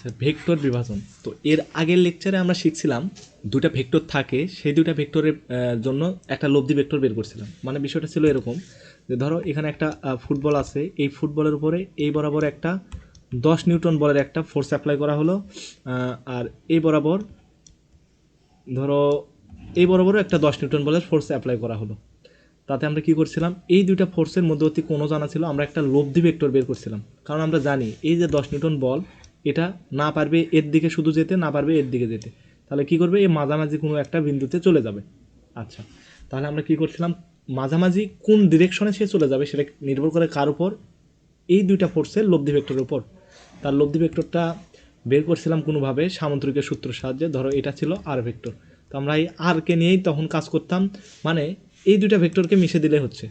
আচ্ছা ভেক্টর বিভাজন। তো এর আগের লেকচারে আমরা শিখছিলাম দুটা ভেক্টর থাকে, সেই দুটা ভেক্টরের জন্য একটা লব্ধি ভেক্টর বের করছিলাম। মানে বিষয়টা ছিল এরকম যে ধরো এখানে একটা ফুটবল আছে, এই ফুটবলের উপরে এই বরাবর একটা দশ নিউটন বলের একটা ফোর্স অ্যাপ্লাই করা হলো আর এই বরাবর ধরো এই বরাবরও একটা দশ নিউটন বলের ফোর্স অ্যাপ্লাই করা হলো। তাতে আমরা কি করছিলাম, এই দুইটা ফোর্সের মধ্যবর্তী কোনো জানা ছিল, আমরা একটা লব্ধি ভেক্টর বের করছিলাম। কারণ আমরা জানি এই যে দশ নিউটন বল এটা না পারবে এর দিকে শুধু যেতে, না পারবে এর দিকে যেতে। তাহলে কি করবে? এই মাঝামাঝি কোনো একটা বিন্দুতে চলে যাবে। আচ্ছা তাহলে আমরা কি করছিলাম? মাঝামাঝি কোন ডিরেকশনে সে চলে যাবে সেটা নির্ভর করে কার উপর? এই দুইটা ফোর্সের লব্ধি ভেক্টরের উপর। তার লব্ধি ভেক্টরটা বের করছিলাম কোনোভাবে সামুদ্রিকের সূত্রের সাহায্যে। ধরো, এটা ছিল আর ভেক্টর তো আমরা এই আরকে নিয়েই তখন কাজ করতাম। মানে এই দুইটা ভেক্টরকে মিশে দিলে হচ্ছে।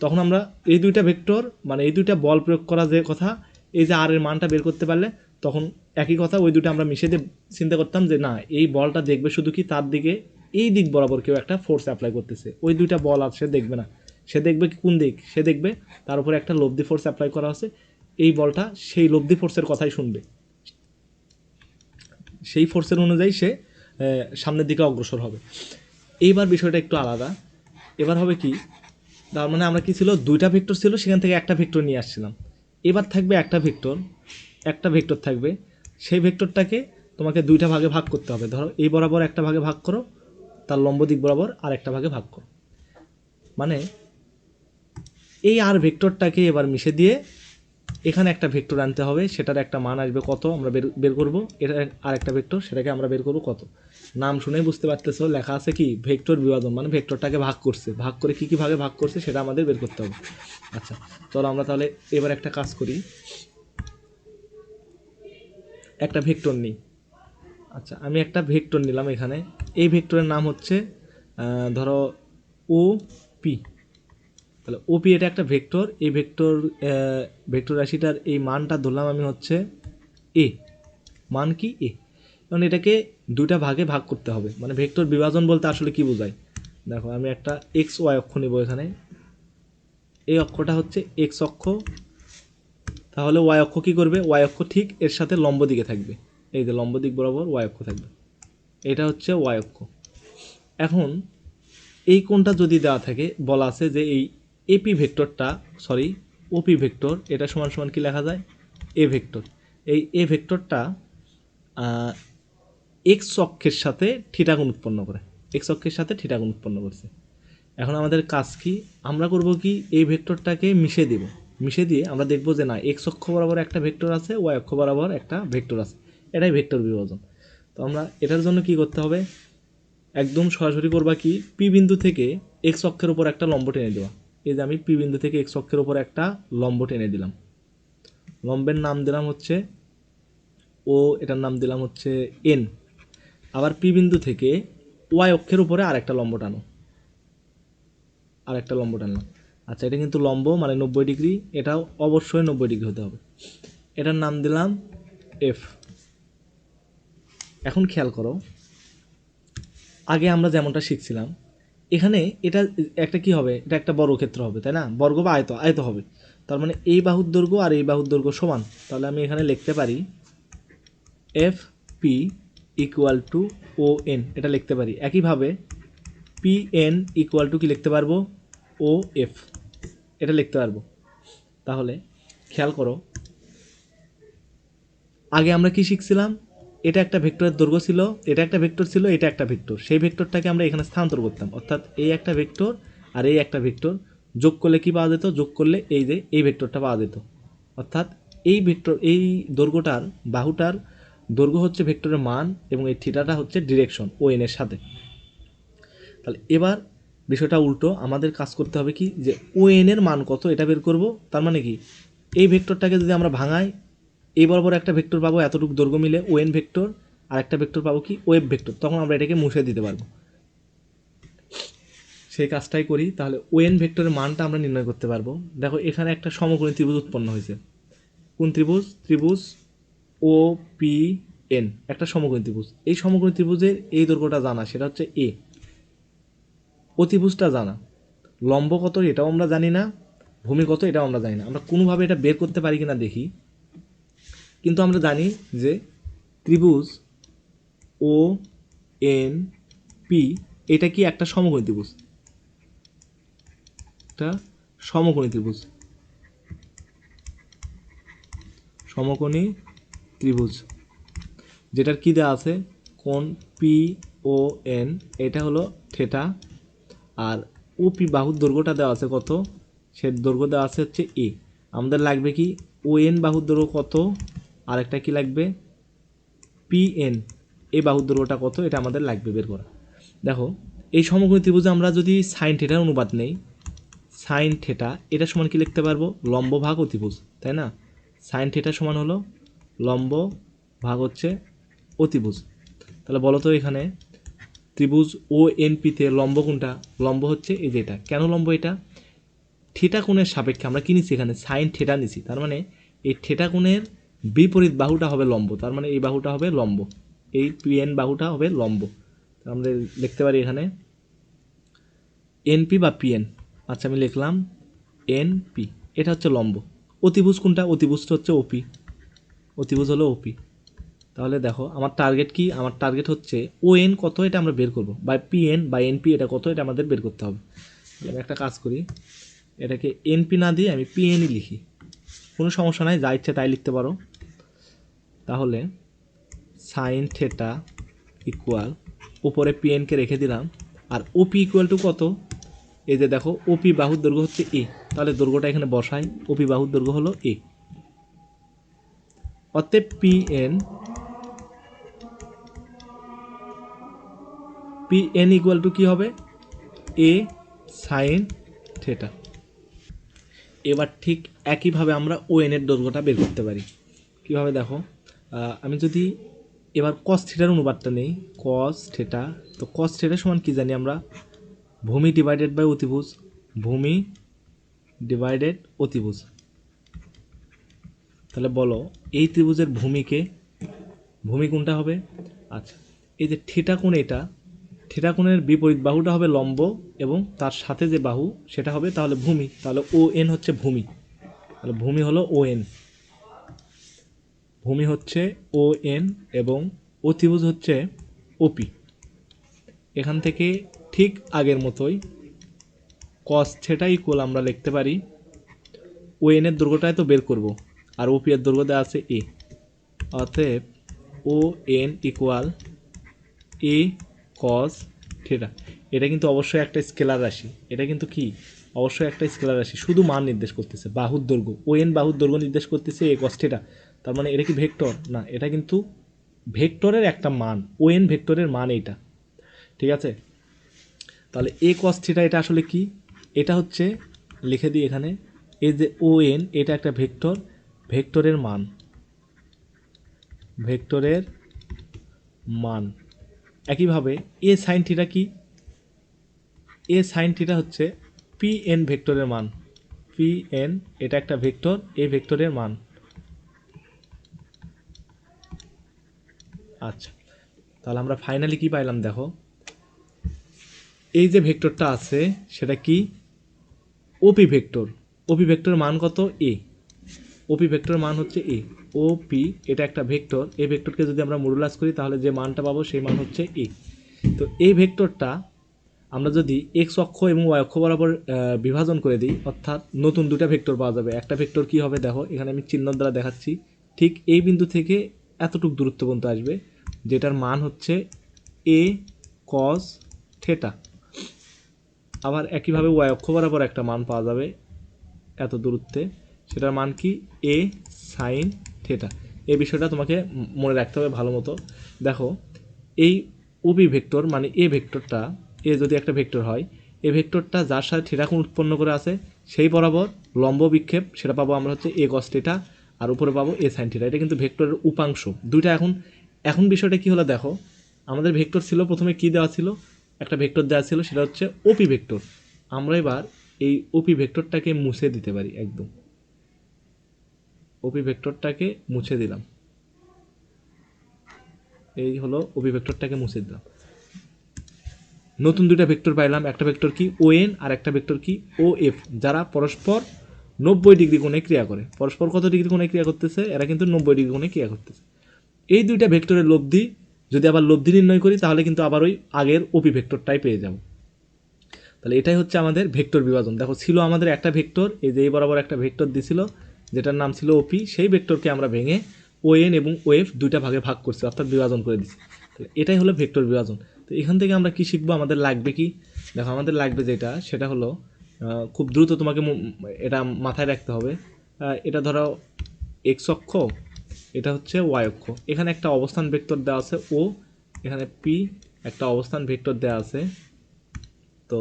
তখন আমরা এই দুইটা ভেক্টর মানে এই দুইটা বল প্রয়োগ করা যে কথা, এই যে আর এর মানটা বের করতে পারলে তখন একই কথা ওই দুটো আমরা মিশে দিয়ে চিন্তা করতাম যে, না, এই বলটা দেখবে শুধু কি তার দিকে এই দিক বরাবর কেউ একটা ফোর্স অ্যাপ্লাই করতেছে। ওই দুইটা বল আছে দেখবে না। সে দেখবে কি কোন দিক? সে দেখবে তার উপরে একটা লব্ধি ফোর্স অ্যাপ্লাই করা আছে। এই বলটা সেই লব্ধি ফোর্সের কথাই শুনবে। সেই ফোর্সের অনুযায়ী সে সামনের দিকে অগ্রসর হবে। এইবার বিষয়টা একটু আলাদা। এবার হবে কি, তার মানে আমরা কি ছিল? দুইটা ভেক্টর ছিল, সেখান থেকে একটা ভেক্টর নিয়ে আসছিলাম। এবার থাকবে একটা ভেক্টর একটা ভেক্টর থাকবে। সেই ভেক্টরটাকে তোমাকে দুইটা ভাগে ভাগ করতে হবে। ধরো এই বরাবর একটা ভাগে ভাগ করো, তার লম্ব দিক বরাবর আর একটা ভাগে ভাগ করো। মানে এই আর ভেক্টরটাকে এবার মিশে দিয়ে এখানে একটা ভেক্টর আনতে হবে, সেটার একটা মান আসবে কত আমরা বের বের করব। এটা আর একটা ভেক্টর, সেটাকে আমরা বের করব কত? নাম শুনেই বুঝতে পারতেছো, লেখা আছে কি? ভেক্টর বিভাজন মানে ভেক্টরটাকে ভাগ করছে। ভাগ করে কি কি ভাগে ভাগ করছে সেটা আমাদের বের করতে হবে। আচ্ছা চলো আমরা তাহলে এবার একটা কাজ করি। একটা ভেক্টর নিই। আচ্ছা আমি একটা ভেক্টর নিলাম এখানে। এই ভেক্টরের নাম হচ্ছে ধরো ও পি তাহলে ওপি এটা একটা ভেক্টর। এই ভেক্টর ভেক্টর রাশিটার এই মানটা ধরলাম আমি হচ্ছে এ মান কি এ কারণ এটাকে দুইটা ভাগে ভাগ করতে হবে। মানে ভেক্টর বিভাজন বলতে আসলে কি বোঝায়? দেখো, আমি একটা এক্স ওয়াই অক্ষ নিব এখানে। এই অক্ষটা হচ্ছে এক্স অক্ষ তাহলে ওয়াই অক্ষ কী করবে? ওয়াই অক্ষ ঠিক এর সাথে লম্ব দিকে থাকবে। এই যে লম্ব দিক বরাবর ওয়াই অক্ষ থাকবে। এটা হচ্ছে ওয়াই অক্ষ। এখন এই কোণটা যদি দেওয়া থাকে, বলা আছে যে এই এপি ভেক্টরটা সরি ওপি ভেক্টর, এটা সমান সমান কি লেখা যায়? A vector. এই এ ভেক্টরটা এক্স অক্ষের সাথে থিটাগুণ উৎপন্ন করে। এক্স অক্ষের সাথে থিটাগুণ উৎপন্ন করছে। এখন আমাদের কাজ কি? আমরা করব কি? এই ভেক্টরটাকে মিশে দেব। মিশে দিয়ে আমরা দেখব যে না এক্স অক্ষ বরাবর একটা ভেক্টর আছে ওয়াই অক্ষ বরাবর একটা ভেক্টর আছে। এটাই ভেক্টর বিভাজন। তো আমরা এটার জন্য কি করতে হবে? একদম সরাসরি করবা কি? পি বিন্দু থেকে এক্স অক্ষের উপর একটা লম্ব টেনে দেওয়া। এই যে আমি পি বিন্দু থেকে এক্স অক্ষের উপর একটা লম্ব টেনে দিলাম। লম্বের নাম দিলাম হচ্ছে ও এটার নাম দিলাম হচ্ছে এন আবার পি বিন্দু থেকে ওয়াই অক্ষের উপরে আরেকটা লম্ব টানো। আরেকটা লম্ব টানলাম। আচ্ছা এটা কিন্তু লম্ব মানে নব্বই ডিগ্রি, এটাও অবশ্যই নব্বই ডিগ্রি হতে হবে। এটার নাম দিলাম এফ এখন খেয়াল করো, আগে আমরা যেমনটা শিখছিলাম, এখানে এটা একটা কি হবে, এটা একটা বর্গক্ষেত্র হবে, তাই না? বর্গ বা আয়ত আয়ত হবে। তার মানে এই বাহুর দৈর্ঘ্য আর এই বাহুর দৈর্ঘ্য সমান। তাহলে আমি এখানে লিখতে পারি F P equal to O N এটা লিখতে পারি। একইভাবে পি এন ইকুয়াল টু কি লিখতে পারব? ও এফ এটা লিখতে পারব। তাহলে খেয়াল করো, আগে আমরা কি শিখছিলাম? এটা একটা ভেক্টরের দৈর্ঘ্য ছিল, এটা একটা ভেক্টর ছিল, এটা একটা ভেক্টর। সেই ভেক্টরটাকে আমরা এখানে স্থানান্তর করতাম। অর্থাৎ এই একটা ভেক্টর আর এই একটা ভেক্টর যোগ করলে কি পাওয়া যেত? যোগ করলে এই যে এই ভেক্টরটা পাওয়া যেত। অর্থাৎ এই ভেক্টর, এই দৈর্ঘ্যটার, বাহুটার দৈর্ঘ্য হচ্ছে ভেক্টরের মান এবং এই থিটাটা হচ্ছে ডিরেকশন ও এন এর সাথে। তাহলে এবার বিষয়টা উল্টো। আমাদের কাজ করতে হবে কি? যে ও এর মান কত, এটা বের করব। তার মানে কি? এই ভেক্টরটাকে যদি আমরা ভাঙাই এই বরাবর একটা ভেক্টর পাবো এতটুকু দৈর্ঘ্য মিলে ও এন ভেক্টর, আর একটা ভেক্টর পাবো কি ওয়েব ভেক্টর। তখন আমরা এটাকে মুছে দিতে পারব। সেই কাজটাই করি, তাহলে ও এন ভেক্টরের মানটা আমরা নির্ণয় করতে পারব। দেখো, এখানে একটা সমকোণী ত্রিভুজ উৎপন্ন হয়েছে। কোন ত্রিভুজ? ত্রিভুজ ও পি এন একটা সমকোণী ত্রিভুজ। এই সমকোণী ত্রিভুজের এই দৈর্ঘ্যটা জানা, সেটা হচ্ছে এ অতিভুজটা জানা। লম্ব কত এটাও আমরা জানি না, ভূমি কত এটাও আমরা জানি না। আমরা কোনোভাবে এটা বের করতে পারি কিনা দেখি। কিন্তু আমরা জানি যে ত্রিভুজ ও এন পি, এটা কি একটা সমকোণী ত্রিভুজ? একটা সমকোণী ত্রিভুজ। সমকোণী ত্রিভুজ। যেটার কী দেওয়া আছে? কোণ পি ও এন, এটা হলো থেটা। আর ওপি বাহুর দৈর্ঘ্যটা দেওয়া আছে কত? সে দৈর্ঘ্য দেওয়া আছে হচ্ছে এ। আমাদের লাগবে কি? ও এন বাহুর দৈর্ঘ্য কত? আর একটা কি লাগবে? পি এন এই বাহুর দৈর্ঘ্যটা কত? এটা আমাদের লাগবে বের করা। দেখো, এই সমকোণী ত্রিভুজে আমরা যদি সাইন থেটার অনুপাত নেই, সাইন থেটা, এটা সমান কি লিখতে পারব? লম্ব ভাগ অতিভুজ তাই না? সাইন থেটা সমান হলো লম্ব ভাগ হচ্ছে অতিভুজ তাহলে বলো তো এখানে ত্রিভুজ ও এনপিতে লম্ব কোনটা? লম্ব হচ্ছে এই যে এটা। কেন লম্ব এটা? থেটা কোণের সাপেক্ষে আমরা কি নিছি এখানে? সাইন থেটা নিছি। তার মানে এই থেটা কোণের বিপরীত বাহুটা হবে লম্ব। তার মানে এই বাহুটা হবে লম্ব। এই পিএন বাহুটা হবে লম্ব। আমরা লিখতে পারি এখানে এনপি বা পিএন আচ্ছা আমি লিখলাম এনপি এটা হচ্ছে লম্ব। অতিভুজ কোনটা? অতিভুজটা হচ্ছে ওপি অতিভুজ হলো ওপি তাহলে দেখো, আমার টার্গেট কি? আমার টার্গেট হচ্ছে ও এন কত এটা আমরা বের করব। বা পি এন বা এনপি এটা কত এটা আমাদের বের করতে হবে। আমি একটা কাজ করি, এটাকে এনপি না দিয়ে আমি পিএনই লিখি। কোনো সমস্যা নাই, যা ইচ্ছে তাই লিখতে পারো। তাহলে সাইন থেটা ইকুয়াল উপরে পিএনকে রেখে দিলাম, আর ওপি ইকুয়াল টু কত? এই যে দেখো ওপি বাহুর দৈর্ঘ্য হচ্ছে এ তাহলে দৈর্ঘ্যটা এখানে বসাই ওপি বাহুর দৈর্ঘ্য হলো এ অতএব P P N equal to কী হবে? এ সাইন থেটা এবার ঠিক একইভাবে আমরা ও এনের দৈর্ঘ্যটা বের করতে পারি। কীভাবে দেখো? আমি যদি এবার কস থিটার অনুপাতটা নেই কস থেটা তো কস থেটা সমান কী জানি আমরা? ভূমি ডিভাইডেড বাই অতিভুজ, ভূমি ডিভাইডেড অতিভুজ। তাহলে বলো, এই ত্রিভুজের ভূমিকে, ভূমি কোনটা হবে? আচ্ছা এই যে থিটা কোণ এটা থিটা কোণের বিপরীত বাহুটা হবে লম্ব এবং তার সাথে যে বাহু সেটা হবে তাহলে ভূমি, তাহলে ও এন হচ্ছে ভূমি। তাহলে ভূমি হলো ও এন ভূমি হচ্ছে ও এন এবং অতিভুজ হচ্ছে ওপি এখান থেকে ঠিক আগের মতোই কস থেটা ইকুয়াল আমরা লিখতে পারি ও এনের দৈর্ঘ্যটাই তো বের করব, আর ওপি এর দেওয়া আছে এ অতএব O N equal A cos theta এটা কিন্তু অবশ্যই একটা স্কেলার রাশি। এটা কিন্তু কি? অবশ্যই একটা স্কেলার রাশি। শুধু মান নির্দেশ করতেছে। বাহুর দৈর্ঘ্য। ও এন বাহুর দৈর্ঘ্য নির্দেশ করতেছে এ কস থেটা তার মানে এটা কি ভেক্টর? না, এটা কিন্তু ভেক্টরের একটা মান। ও এন ভেক্টরের মান এইটা। ঠিক আছে? তাহলে এ কস থিটা এটা আসলে কি? এটা হচ্ছে, লিখে দিই এখানে, এই যে ও এন এটা একটা ভেক্টর। ভেক্টরের মান। ভেক্টরের মান। একইভাবে এ সাইন থিটা কি? এ সাইন থিটা হচ্ছে পি এন ভেক্টরের মান। পি এন এটা একটা ভেক্টর এ ভেক্টরের মান। আচ্ছা তাহলে আমরা ফাইনালি কি পাইলাম দেখো? এই যে ভেক্টরটা আছে, সেটা কি? ওপি ভেক্টর। ওপি ভেক্টরের মান কত? এ ওপি ভেক্টরের মান হচ্ছে এ ও পি এটা একটা ভেক্টর। এই ভেক্টরকে যদি আমরা মডুলাস করি, তাহলে যে মানটা পাবো, সেই মান হচ্ছে এ তো এই ভেক্টরটা আমরা যদি এক্স অক্ষ এবং ওয়াই অক্ষ বরাবর বিভাজন করে দিই, অর্থাৎ নতুন দুটা ভেক্টর পাওয়া যাবে। একটা ভেক্টর কি হবে, দেখো, এখানে আমি চিহ্ন দ্বারা দেখাচ্ছি। ঠিক এই বিন্দু থেকে এতটুক দূরত্ব পর্যন্ত আসবে, যেটার মান হচ্ছে এ কস থেটা আবার একইভাবে ওয়াই অক্ষ বরাবর একটা মান পাওয়া যাবে, এত দূরত্বে। সেটার মান কি? এ সাইন থেটা এই বিষয়টা তোমাকে মনে রাখতে হবে ভালো মতো। দেখো, এই ওবি ভেক্টর মানে এ ভেক্টরটা, এ যদি একটা ভেক্টর হয়, এ ভেক্টরটা যার সাথে থিটা কোণ উৎপন্ন করে আছে, সেই বরাবর লম্ব বিক্ষেপ, সেটা পাবো আমরা হচ্ছে এ কস থিটা আর উপরে পাবো এ সাইন থিটা এটা কিন্তু ভেক্টরের উপাংশ। দুইটা এখন এখন বিষয়টা কি হলো দেখো, আমাদের ভেক্টর ছিল, প্রথমে কি দেওয়া ছিল? একটা ভেক্টর দেওয়া ছিল, সেটা হচ্ছে ওপি ভেক্টর। আমরা এবার এই ওপি ভেক্টরটাকে মুছে দিতে পারি একদম। ওপি ভেক্টরটাকে মুছে দিলাম। এই হলো ওপি ভেক্টরটাকে মুছে দিলাম। নতুন দুইটা ভেক্টর পাইলাম, একটা ভেক্টর কি ও এন আর একটা ভেক্টর কি ও এফ যারা পরস্পর নব্বই ডিগ্রি কোণে ক্রিয়া করে। পরস্পর কত ডিগ্রি কোণে ক্রিয়া করতেছে? এরা কিন্তু নব্বই ডিগ্রি কোণে ক্রিয়া করতেছে। এই দুইটা ভেক্টরের লব্ধি, যদি আবার লব্ধি নির্ণয় করি, তাহলে কিন্তু আবার ওই আগের ওপি ভেক্টরটাই পেয়ে যাব। তাহলে এটাই হচ্ছে আমাদের ভেক্টর বিভাজন। দেখো, ছিল আমাদের একটা ভেক্টর, এই যে এই বরাবর একটা ভেক্টর দিছিল যেটার নাম ছিল ওপি সেই ভেক্টরকে আমরা ভেঙে ও এন এবং ও এফ দুইটা ভাগে ভাগ করছি, অর্থাৎ বিভাজন করে দিচ্ছি তাহলে এটাই হলো ভেক্টর বিভাজন। তো এখান থেকে আমরা কি শিখব? আমাদের লাগবে কি? দেখো, আমাদের লাগবে যেটা, সেটা হলো খুব দ্রুত তোমাকে এটা মাথায় রাখতে হবে। এটা ধরো এক্স অক্ষ, এটা হচ্ছে ওয়াই অক্ষ। এখানে একটা অবস্থান ভেক্টর দেওয়া আছে ও এখানে পি একটা অবস্থান ভেক্টর দেওয়া আছে। তো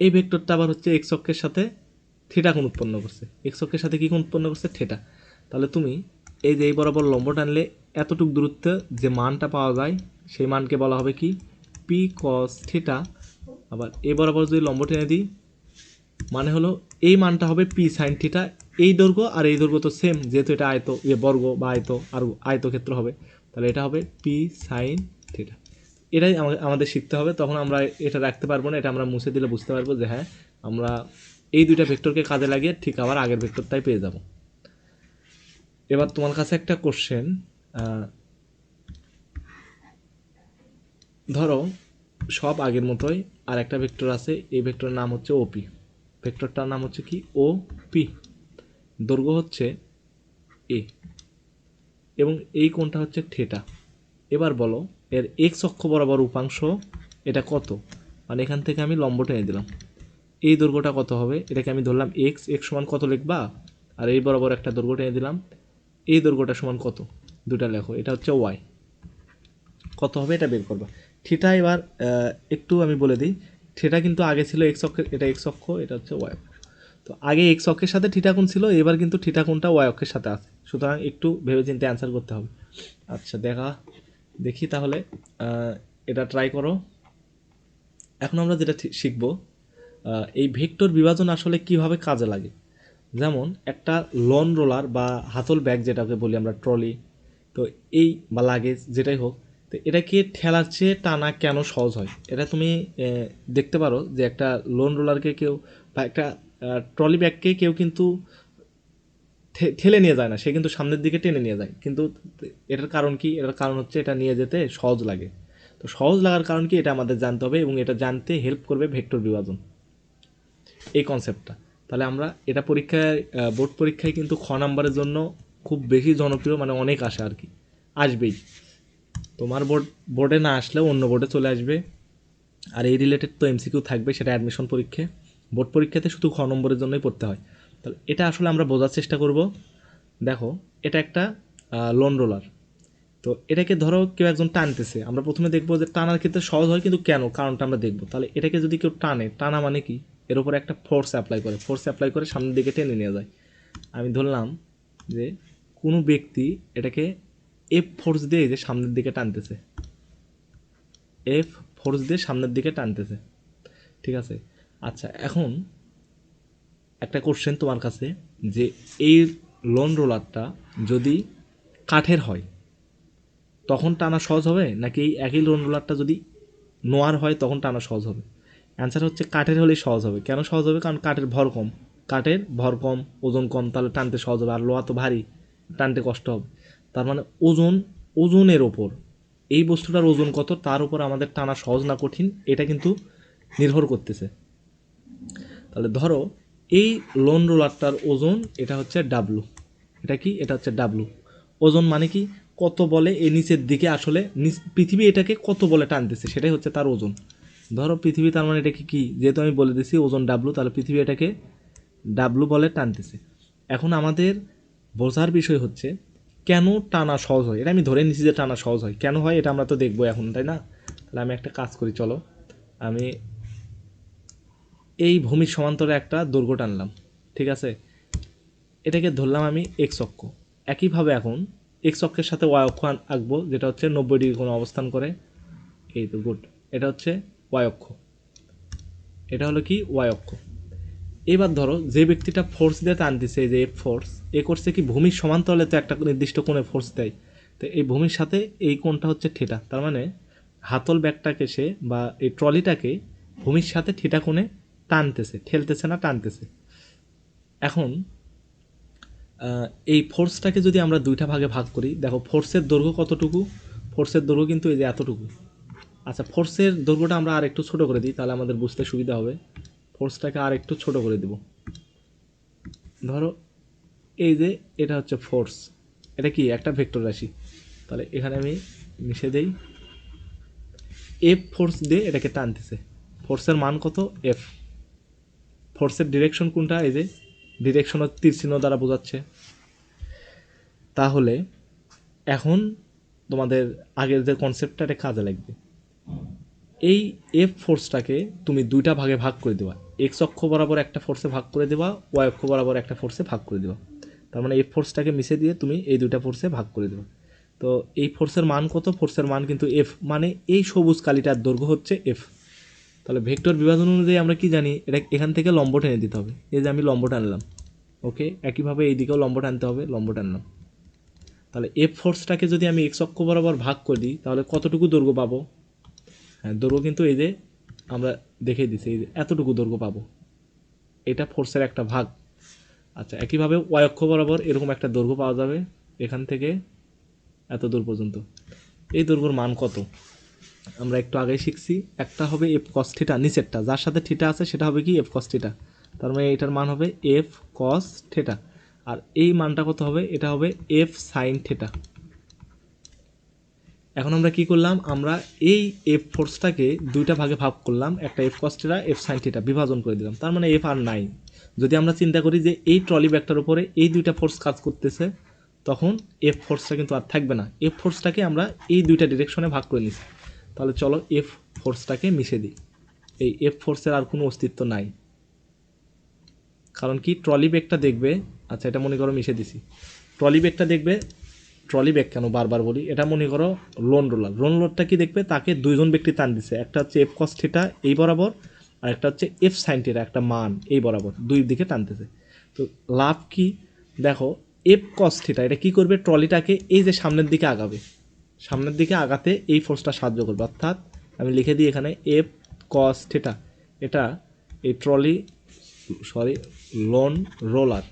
এই ভেক্টরটা আবার হচ্ছে এক্স অক্ষের সাথে থিটা কোণ উৎপন্ন করছে? এক্স অক্ষের সাথে কি কোণ উৎপন্ন করছে? থিটা। তাহলে তুমি এই যে এই বরাবর লম্ব টানলে এতটুকু দূরত্বে যে মানটা পাওয়া যায়, সেই মানকে বলা হবে কি? P cos theta. আবার এই বরাবর যদি লম্ব টেনে দিই মানে হলো এই মানটা হবে পি সাইন থিটা। এই দৈর্ঘ্য আর এই দৈর্ঘ্য তো সেম যেহেতু এটা আয়ত ইয়ে বর্গ বা আয়ত আর আয়তক্ষেত্র হবে। তাহলে এটা হবে পি সাইন থিটা। এটাই আমা- আমাদের শিখতে হবে। তখন আমরা এটা রাখতে পারব না, এটা আমরা মুছে দিলে বুঝতে পারব যে হ্যাঁ আমরা এই দুইটা ভেক্টরকে কাজে লাগিয়ে ঠিক আবার আগের ভেক্টরটাই পেয়ে যাব। এবার তোমার কাছে একটা কোশ্চেন ধরো সব আগের মতোই আর একটা ভেক্টর আছে, এই ভেক্টরের নাম হচ্ছে ওপি ভেক্টরটার নাম হচ্ছে কি? ও পি দৈর্ঘ্য হচ্ছে এ এবং এই কোণটা হচ্ছে থিটা এবার বলো, এর এক্স অক্ষ বরাবর উপাংশ এটা কত? মানে এখান থেকে আমি লম্ব টেনে দিলাম। এই দৈর্ঘ্যটা কত হবে? এটাকে আমি ধরলাম এক্স এক্স সমান কত লিখবা? আর এই বরাবর একটা দৈর্ঘ্য টেনে দিলাম। এই দৈর্ঘ্যটা সমান কত? দুটা লেখো। এটা হচ্ছে ওয়াই কত হবে এটা বের করবা। থিটা এবার একটু আমি বলে দিই। থিটা কিন্তু আগে ছিল এক্স অক্ষের, এটা এক্স অক্ষ, এটা হচ্ছে ওয়াই অক্ষ। তো আগে এক্স অক্ষের সাথে থিটা কোণ ছিল, এবার কিন্তু থিটা কোণটা ওয়াই অক্ষের সাথে আছে। সুতরাং একটু ভেবে চিন্তে অ্যান্সার করতে হবে। আচ্ছা দেখা, দেখি তাহলে এটা ট্রাই করো। এখন আমরা যেটা শিখব এই ভেক্টর বিভাজন আসলে কীভাবে কাজে লাগে? যেমন একটা লন রোলার বা হাতল ব্যাগ যেটাকে বলি আমরা, ট্রলি, তো এই বা লাগেজ যেটাই হোক, তো এটাকে ঠেলার চেয়ে টানা কেন সহজ হয়? এটা তুমি দেখতে পারো যে একটা লোন রোলারকে কেউ বা একটা ট্রলি ব্যাগকে কেউ কিন্তু ঠেলে নিয়ে যায় না, সে কিন্তু সামনের দিকে টেনে নিয়ে যায়। কিন্তু এটার কারণ কি? এটার কারণ হচ্ছে এটা নিয়ে যেতে সহজ লাগে। তো সহজ লাগার কারণ কি? এটা আমাদের জানতে হবে এবং এটা জানতে হেল্প করবে ভেক্টর বিভাজন। এই কনসেপ্টটা তাহলে আমরা এটা পরীক্ষায় বোর্ড পরীক্ষায় কিন্তু খ নাম্বারের জন্য খুব বেশি জনপ্রিয় মানে অনেক আসে আর কি। আসবেই। তোমার বোর্ড বোর্ডে না আসলেও অন্য বোর্ডে চলে আসবে। আর এই রিলেটেড তো এমসিকিউ থাকবে, সেটা অ্যাডমিশন পরীক্ষা বোর্ড পরীক্ষাতে শুধু খ নম্বরের জন্যই পড়তে হয়। তাহলে এটা আসলে আমরা বোঝার চেষ্টা করব। দেখো, এটা একটা লোন রোলার তো এটাকে ধরো কেউ একজন টানতেছে। আমরা প্রথমে দেখব যে টানার ক্ষেত্রে সহজ হয় কিন্তু কেন? কারণটা আমরা দেখব। তাহলে এটাকে যদি কেউ টানে, টানা মানে কি? এর উপরে একটা ফোর্স অ্যাপ্লাই করে। ফোর্স অ্যাপ্লাই করে সামনের দিকে টেনে নিয়ে যায়। আমি ধরলাম যে কোনো ব্যক্তি এটাকে এফ ফোর্স দিয়ে যে সামনের দিকে টানতেছে। এফ ফোর্স দিয়ে সামনের দিকে টানতেছে। ঠিক আছে? আচ্ছা এখন একটা কোশ্চেন তোমার কাছে যে এই লোন রোলারটা যদি কাঠের হয়, তখন টানা সহজ হবে? নাকি এই একই লন রোলারটা যদি নোয়ার হয়, তখন টানা সহজ হবে? অ্যান্সার হচ্ছে কাঠের হলেই সহজ হবে। কেন সহজ হবে? কারণ কাঠের ভর কম। কাঠের ভর কম, ওজন কম, তাহলে টানতে সহজ হবে। আর লোহা তো ভারী, টানতে কষ্ট হবে। তার মানে ওজন, ওজনের ওপর। এই বস্তুটার ওজন কত, তার উপর আমাদের টানা সহজ না কঠিন, এটা কিন্তু নির্ভর করতেছে। তাহলে ধরো, এই লোন রোলারটার ওজন, এটা হচ্ছে ডাব্লু এটা কি? এটা হচ্ছে ডাব্লু ওজন মানে কি? কত বলে এ নিচের দিকে আসলে পৃথিবী এটাকে কত বলে টানতেছে, সেটাই হচ্ছে তার ওজন। ধরো পৃথিবী, তার মানে এটাকে কি? যেহেতু আমি বলে দিছি ওজন ডাব্লু তাহলে পৃথিবী এটাকে ডাব্লু বলে টানতেছে। এখন আমাদের বোঝার বিষয় হচ্ছে, কেন টানা সহজ হয়? এটা আমি ধরে নিছি যে টানা সহজ হয়। কেন হয়? এটা আমরা তো দেখব এখন, তাই না? তাহলে আমি একটা কাজ করি, চলো। আমি এই ভূমির সমান্তরে একটা দৈর্ঘ্য টানলাম, ঠিক আছে? এটাকে ধরলাম আমি এক্স অক্ষ। একইভাবে এখন এক্স অক্ষের সাথে ওয়াই অক্ষ আঁকবো, যেটা হচ্ছে নব্বই ডিগ্রি কোনো অবস্থান করে। এই তো, গুড। এটা হচ্ছে ওয়াই অক্ষ। এটা হলো কি? ওয়াই অক্ষ। এবার ধরো, যে ব্যক্তিটা ফোর্স দিয়ে টানতেছে এই যে এফ ফোর্স এ করছে কি ভূমির সমান্তরালে তো একটা নির্দিষ্ট কোণে ফোর্স দেয়। তো এই ভূমির সাথে এই কোণটা হচ্ছে থিটা তার মানে হাতল ব্যাগটাকে সে বা এই ট্রলিটাকে ভূমির সাথে থিটা কোণে টানতেছে, ঠেলতেছে না টানতেছে। এখন এই ফোর্সটাকে যদি আমরা দুইটা ভাগে ভাগ করি, দেখো ফোর্সের দৈর্ঘ্য কতটুকু? ফোর্সের দৈর্ঘ্য কিন্তু এই যে এতটুকু। আচ্ছা ফোর্সের দৈর্ঘ্যটা আমরা আর একটু ছোট করে দিই, তাহলে আমাদের বুঝতে সুবিধা হবে। ফোর্সটাকে আর একটু ছোট করে দেব। ধরো, এই যে এটা হচ্ছে ফোর্স এটা কি? একটা ভেক্টর রাশি। তাহলে এখানে আমি মিশে দেই। এফ ফোর্স দিয়ে এটাকে টানতেছে। ফোর্সের মান কত? এফ ফোর্সের ডিরেকশন কোনটা? এই যে ডিরেকশন তীর চিহ্ন দ্বারা বোঝাচ্ছে। তাহলে, এখন তোমাদের আগের যে কনসেপ্টটা এটা কাজে লাগবে। এই এফ ফোর্সটাকে তুমি দুইটা ভাগে ভাগ করে দেওয়া এক্স অক্ষ বরাবর একটা ফোর্সে ভাগ করে দেওয়া ওয়াই অক্ষ বরাবর একটা ফোর্সে ভাগ করে দেওয়া তার মানে এফ ফোর্সটাকে মিশে দিয়ে তুমি এই দুইটা ফোর্সে ভাগ করে দেবা। তো এই ফোর্সের মান কত? ফোর্সের মান কিন্তু এফ মানে এই সবুজ কালিটার দৈর্ঘ্য হচ্ছে এফ তাহলে ভেক্টর বিভাজন অনুযায়ী আমরা কি জানি? এটা এখান থেকে লম্ব টেনে দিতে হবে। এই যে আমি লম্ব টানলাম ওকে একইভাবে এই দিকেও লম্ব টানতে হবে লম্ব টানলাম তাহলে এফ ফোর্সটাকে যদি আমি এক্স অক্ষ বরাবর ভাগ করে দিই, তাহলে কতটুকু দৈর্ঘ্য পাবো? হ্যাঁ দৈর্ঘ্য কিন্তু এই যে আমরা দেখে দিছি এই যে এতটুকু দৈর্ঘ্য পাবো। এটা ফোর্সের একটা ভাগ। আচ্ছা একইভাবে অক্ষ বরাবর এরকম একটা দৈর্ঘ্য পাওয়া যাবে এখান থেকে এত দূর পর্যন্ত। এই দৈর্ঘ্যর মান কত? আমরা একটু আগে শিখছি, একটা হবে এফ কস থিটা নিচেরটা। যার সাথে থিটা আছে, সেটা হবে কি এফ কস থিটা তার মানে এটার মান হবে এফ কস থিটা আর এই মানটা কত হবে? এটা হবে এফ সাইন থিটা এখন আমরা কি করলাম? আমরা এই এফ ফোর্সটাকে দুইটা ভাগে ভাগ করলাম। একটা F cos theta F sine theta বিভাজন করে দিলাম। তার মানে এফ আর নাই। যদি আমরা চিন্তা করি যে এই ট্রলি ব্যাগটার উপরে এই দুইটা ফোর্স কাজ করতেছে, তখন এফ ফোর্সটা কিন্তু আর থাকবে না। এফ ফোর্সটাকে আমরা এই দুইটা ডিরেকশনে ভাগ করে নিচ্ছি তাহলে চলো এফ ফোর্সটাকে মিশে দিই। এই এফ ফোর্সের আর কোনো অস্তিত্ব নাই। কারণ কি? ট্রলি ব্যাগটা দেখবে আচ্ছা এটা মনে করো মিশে দিছি। ট্রলি ব্যাগটা দেখবে ট্রলি ব্যাগ কেন বারবার বলি? এটা মনে করো লোন রোলার লোন রোলারটা কি দেখবে? তাকে দুইজন ব্যক্তি টান দিছে। একটা হচ্ছে এফ কস থিটা এই বরাবর, আর একটা হচ্ছে এফ সাইন থিটা একটা মান, এই বরাবর, দুই দিকে টানতেছে তো লাভ কি? দেখো এফ কস থিটা এটা কি করবে? ট্রলিটাকে এই যে সামনের দিকে আগাবে। সামনের দিকে আগাতে এই ফোর্সটা সাহায্য করবে। অর্থাৎ আমি লিখে দিই এখানে এফ কস থিটা এটা এই ট্রলি সরি লোন রোলার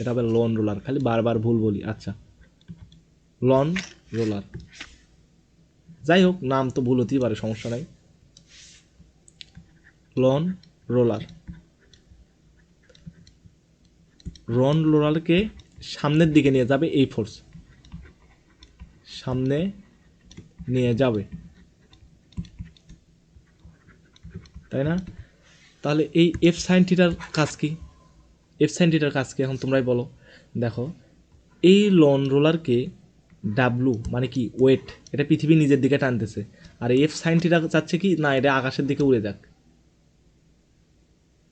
এটা হবে লোন রোলার খালি বারবার ভুল বলি। আচ্ছা। Lawn, roller. যাই হোক, নাম তো ভুল হতেই পারে, সমস্যা নাই। Loan, roller. রন, রোলারকে সামনের দিকে নিয়ে যাবে এই ফোর্স সামনে নিয়ে যাবে। তাই না? তাহলে এই এফ সাইন থিটার কাজ কি? এফ সাইন থিটার কাজ কি? এখন তোমরাই বলো। দেখো, এই লন, রোলারকে ডাব্লু মানে কি ওয়েট এটা পৃথিবী নিজের দিকে টানতেছে। আর এফ সাইন থিটা চাচ্ছে কি, না, এটা আকাশের দিকে উড়ে যাক।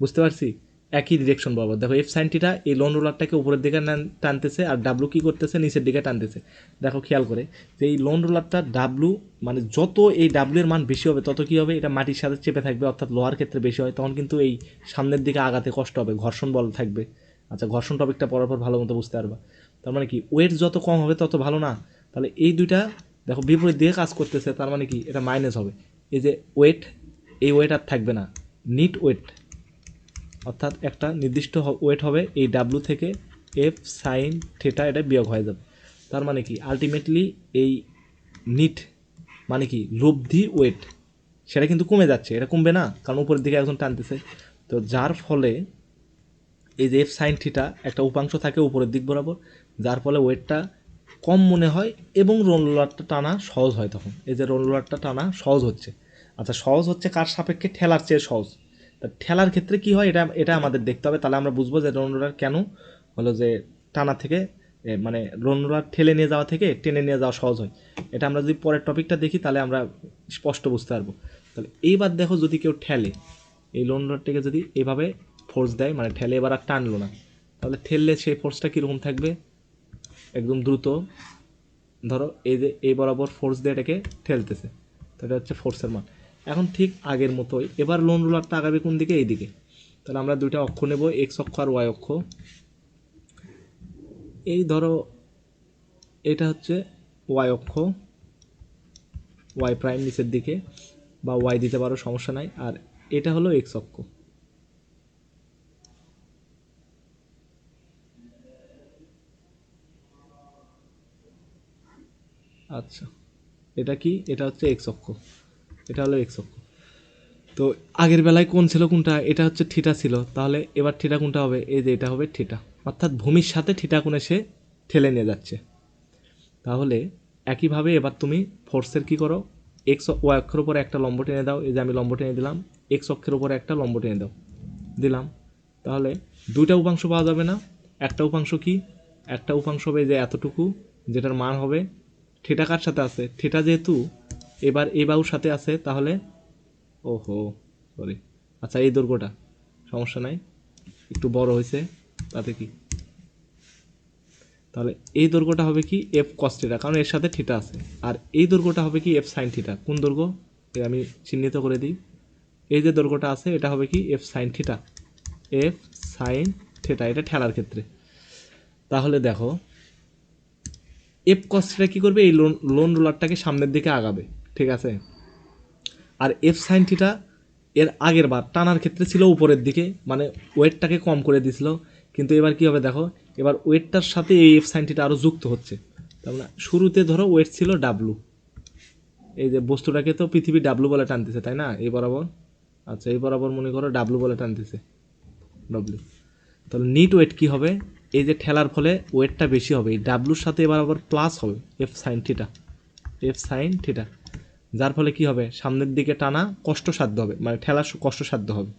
বুঝতে পারছি? একই ডিরেকশন বরাবর দেখো এফ সাইন থিটা এই লোন রোলারটাকে উপরের দিকে টান- টানতেছে, আর ডাব্লু কি করতেছে, নিচের দিকে টানতেছে। দেখো, খেয়াল করে, যে এই লোন রোলারটা ডাব্লু মানে যত এই ডাব্লু এর মান বেশি হবে, তত কি হবে, এটা মাটির সাথে চেপে থাকবে, অর্থাৎ লোহার ক্ষেত্রে বেশি হয়, তখন কিন্তু এই সামনের দিকে আগাতে কষ্ট হবে, ঘর্ষণ বল থাকবে। আচ্ছা ঘর্ষণ টপিকটা পড়ার পর ভালো মতো বুঝতে পারবা। তার মানে কি ওয়েট যত কম হবে তত ভালো না? তাহলে এই দুইটা, দেখো বিপরীত দিয়ে কাজ করতেছে, তার মানে কি, এটা মাইনাস হবে। এই যে ওয়েট এই ওয়েট আর থাকবে না। নিট ওয়েট অর্থাৎ একটা নির্দিষ্ট ওয়েট হবে, এই ডাব্লু থেকে এফ সাইন থিটা এটা বিয়োগ হয়ে যাবে। তার মানে কি আলটিমেটলি এই নিট মানে কি, লব্ধি ওয়েট সেটা কিন্তু কমে যাচ্ছে। এটা কমবে না, কারণ উপরের দিকে একজন টানতেছে। তো যার ফলে এই যে এফ সাইন থিটা একটা উপাংশ থাকে উপরের দিক বরাবর যার ফলে ওয়েটটা কম মনে হয় এবং রোলারটা টানা সহজ হয় তখন। এই যে রোলারটা টানা সহজ হচ্ছে। আচ্ছা সহজ হচ্ছে কার সাপেক্ষে? ঠেলার চেয়ে সহজ। তা ঠেলার ক্ষেত্রে কি হয়? এটা এটা আমাদের দেখতে হবে। তাহলে আমরা বুঝব যে রোলার কেন হলো যে টানা থেকে মানে রোলার ঠেলে নিয়ে যাওয়া থেকে টেনে নিয়ে যাওয়া সহজ হয়। এটা আমরা যদি পরের টপিকটা দেখি, তাহলে আমরা স্পষ্ট বুঝতে পারব। তাহলে এইবার দেখো যদি কেউ ঠেলে, এই লোন যদি এভাবে ফোর্স দেয় মানে ঠেলে এবার আর টানলো না, তাহলে ঠেললে সেই ফোর্সটা কীরকম থাকবে? একদম দ্রুত, ধরো এই যে, এই বরাবর ফোর্স দিয়ে এটাকে ঠেলতেছে। তো এটা হচ্ছে ফোর্সের মান। এখন ঠিক আগের মতোই, এবার লোন রুলারটা আগাবে কোন দিকে? এই দিকে তাহলে আমরা দুইটা অক্ষ নেব এক্স অক্ষ আর ওয়াই অক্ষ। এই ধরো, এটা হচ্ছে ওয়াই অক্ষ। ওয়াই প্রাইম নিচের দিকে, বা ওয়াই দিতে পারো, সমস্যা নাই। আর এটা হলো এক্স অক্ষ। আচ্ছা। এটা কি? এটা হচ্ছে এক্স অক্ষ। এটা হলো এক্স অক্ষ। তো আগের বেলায় কোন ছিল কোনটা? এটা হচ্ছে থিটা ছিল। তাহলে এবার থিটা কোনটা হবে? এই যে এটা হবে থিটা অর্থাৎ ভূমির সাথে থিটা কোণে সে ঠেলে নিয়ে যাচ্ছে। তাহলে একইভাবে এবার তুমি ফোর্সের কি করো? এক্স ওয়াই অক্ষের উপরে একটা লম্ব টেনে দাও। এই যে আমি লম্ব টেনে দিলাম। এক্স অক্ষের উপরে একটা লম্ব টেনে দাও। দিলাম। তাহলে দুইটা উপাংশ পাওয়া যাবে না। একটা উপাংশ কি? একটা উপাংশ হবে যে এতটুকু, যেটার মান হবে থিটা কার সাথে আছে? থিটা যেহেতু, এবার এ বাহুর সাথে আছে, তাহলে ওহো সরি আচ্ছা এই দৈর্ঘ্যটা সমস্যা নাই। একটু বড় হয়েছে, তাতে কি? তাহলে এই দৈর্ঘ্যটা হবে কি এফ কস থিটা, কারণ এর সাথে থিটা আছে। আর এই দৈর্ঘ্যটা হবে কি এফ সাইন থিটা। কোন এ আমি চিহ্নিত করে দিই। এই যে দৈর্ঘ্যটা আছে, এটা হবে কি F sine theta. F sine theta, এটা ঠেলার ক্ষেত্রে। তাহলে দেখো এফ কস থিটা কী করবে? এই লোন লোন রোলারটাকে সামনের দিকে আগাবে, ঠিক আছে? আর এফ সাইন থিটা এর আগের বার টানার ক্ষেত্রে ছিল উপরের দিকে মানে ওয়েটটাকে কম করে দিছিল কিন্তু এবার কি হবে দেখো? এবার ওয়েটটার সাথে এই এফ সাইন থিটা আরও যুক্ত হচ্ছে। তার মানে শুরুতে ধরো ওয়েট ছিল ডাব্লু এই যে বস্তুটাকে তো পৃথিবী ডাব্লু বলে টানতেছে, তাই না? এই বরাবর? আচ্ছা এই বরাবর মনে করো ডাব্লু বলে টানতেছে ডব্লিউ তাহলে নিট ওয়েট কি হবে? এই যে ঠেলার ফলে ওয়েটটা বেশি হবে, এই ডাব্লুর সাথে এবার আবার প্লাস হবে F sine theta F sine theta যার ফলে কি হবে? সামনের দিকে টানা কষ্টসাধ্য হবে মানে ঠেলা কষ্টসাধ্য হবে।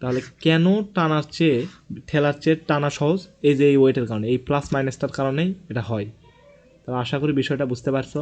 তাহলে কেন টানার চেয়ে, ঠেলার চেয়ে টানা সহজ? এই যে এই ওয়েটের কারণে, এই প্লাস মাইনাসটার কারণেই এটা হয়। তাহলে আশা করি বিষয়টা বুঝতে পারছ।